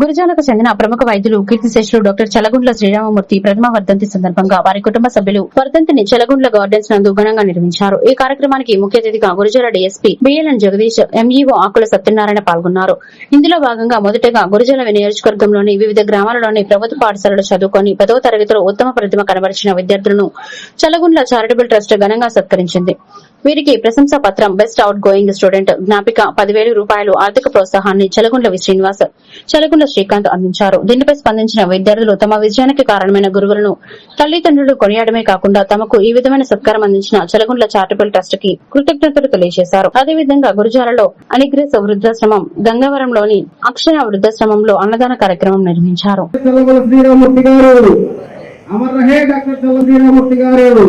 గురజాలకు చెందిన ప్రముఖ వైద్యులు కీర్తిశేషులు డాక్టర్ చలగుండ్ల శ్రీరామమూర్తి ప్రథమ వర్ధంతి సందర్భంగా వారి కుటుంబ సభ్యులు వర్ధంతిని చలగుండ్ల గార్డెన్స్ నందు ఘనంగా నిర్వహించారు. ఈ కార్యక్రమానికి ముఖ్య అతిథిగా Gurajala DSP BLN Jagadish MEO Akula Satyanarayana పాల్గొన్నారు. ఇందులో భాగంగా మొదటగా గురజాల నియోజకవర్గంలోని వివిధ గ్రామాలలోని ప్రభుత్వ పాఠశాలలో చదువుకొని పదవ తరగతిలో ఉత్తమ ప్రతిమ కనబరిచిన విద్యార్థులను చలగుండ్ల చారిటబుల్ ట్రస్ట్ ఘనంగా సత్కరించింది. వీరికి ప్రశంసా పత్రం బెస్ట్ అవుట్ గోయింగ్ స్టూడెంట్ జ్ఞాపిక పదివేల రూపాయలు ఆర్థిక ప్రోత్సాహాన్ని చలగుండ్ల వి. శ్రీనివాస్ చలగుండ్ల శ్రీకాంత్ అందించారు. దీనిపై స్పందించిన విద్యార్థులు తమ విజయానికి కారణమైన గురువులను తల్లిదండ్రులు కొనియాడమే కాకుండా తమకు ఈ విధమైన సత్కారం అందించిన చలగుండ్ల చారిటబుల్ ట్రస్ట్కి కృతజ్ఞతలు తెలియజేశారు. అదేవిధంగా గురుజాలలో అనిగ్రేస్ వృద్ధాశ్రమం గంగవరంలోని అక్షర వృద్ధాశ్రమంలో అన్నదాన కార్యక్రమం నిర్వహించారు. అమర్ రహే డాక్టర్ గారు.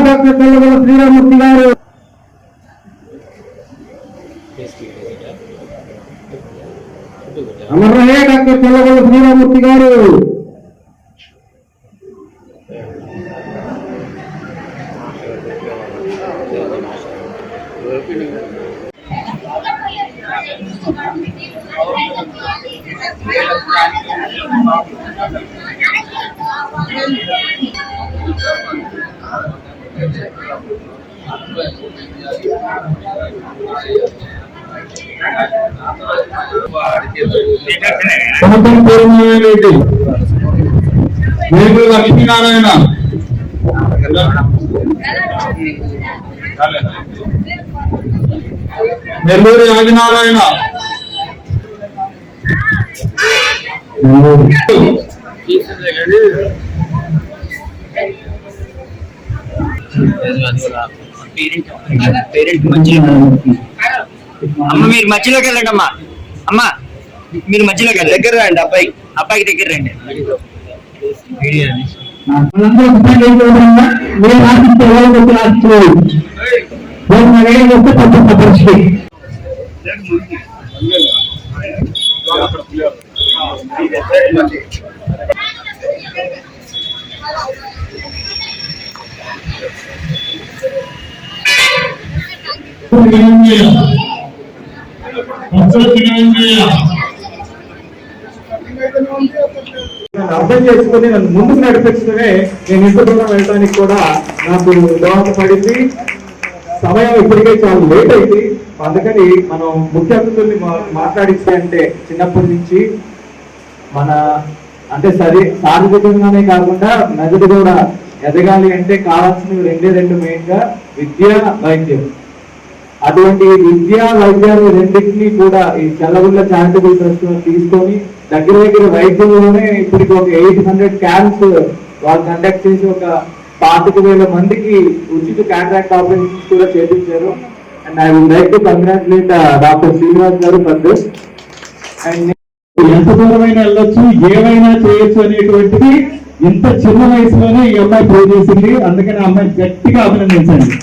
డాక్టర్ చల్లవల శ్రీరామూర్తి గారు అమర్ రహే డాక్టర్ చల్లవల శ్రీరామూర్తి గారు సమతం పూర్ణరెడ్డి వేగుల లక్ష్మీనారాయణ. నెల్లూరి ఆదినారాయణ. పేరెంట్ మధ్యలో అమ్మ మీరు మధ్యలోకి వెళ్ళండి అమ్మా అమ్మ మీరు మధ్యలోకి వెళ్ళండి దగ్గర రండి అబ్బాయి అబ్బాయికి దగ్గర రండి ఆశిస్తే. నేను నా వేరే వస్తే తప్పకుండా పరిస్థితి. అర్థం చేసుకుని నన్ను ముందుకు నడిపించడమే నేను ఇంత దూరం వెళ్ళడానికి కూడా నాకు దోహదపడింది సమయం ఇప్పటికే చాలా లేట్ అయింది. అందుకని మనం ముఖ్య అతిథుల్ని మా- మాట్లాడిస్తే అంటే చిన్నప్పటి నుంచి మన అంటే సరే శారీరకంగానే కాకుండా మెదడు కూడా ఎదగాలి అంటే కావాల్సినవి రెండే రెండు మెయిన్గా విద్య వైద్యం. అటువంటి విద్య వైద్యాలు రెండింటినీ కూడా ఈ చల్లగుళ్ళ చారిటబుల్ ట్రస్ట్ తీసుకొని దగ్గర దగ్గర వైద్యంలోనే ఇప్పటికి ఒక ఎయిట్ హండ్రెడ్ క్యాంప్స్ వాళ్ళు కండక్ట్ చేసి ఒక పాతిక వేల మందికి ఉచిత కాంట్రాక్ట్ ఆపరేషన్స్ కూడా చేపించారు. And I would like to congratulate doctor Srinivas garu for this and ఎంత దూరమైనా వెళ్ళొచ్చు ఏమైనా చేయొచ్చు అనేటువంటిది ఇంత చిన్న వయసులోనే ఈ అమ్మాయి ప్రూవ్ చేసింది అందుకని ఆ అమ్మాయి గట్టిగా అభినందించండి.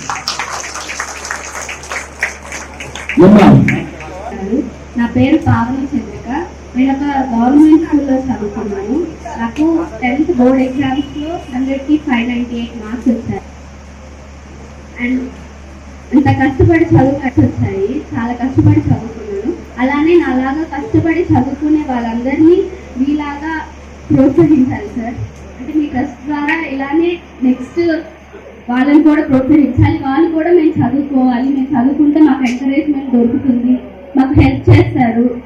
నా పేరు పావని చంద్రిక. నేను ఒక గవర్నమెంట్ స్కూల్లో చదువుకున్నాను. నాకు టెన్త్ బోర్డ్ ఎగ్జామ్స్లో హండ్రెడ్కి ఫైవ్ నైన్టీ ఎయిట్ మార్క్స్ వచ్చాయి. అండ్ అంత కష్టపడి చదువు వచ్చాయి. చాలా కష్టపడి చదువుకున్నాను. అలానే నాలాగా కష్టపడి చదువుకునే వాళ్ళందరినీ మీలాగా ప్రోత్సహించాలి సార్ అంటే మీ ట్రస్ట్ ద్వారా ఇలానే నెక్స్ట్ వాళ్ళని కూడా ప్రోత్సహించాలి. వాళ్ళు కూడా మేము చదువుకోవాలి. మేము చదువుకుంటే మాకు ఎంకరేజ్మెంట్ దొరుకుతుంది. మాకు హెల్ప్ చేస్తారు.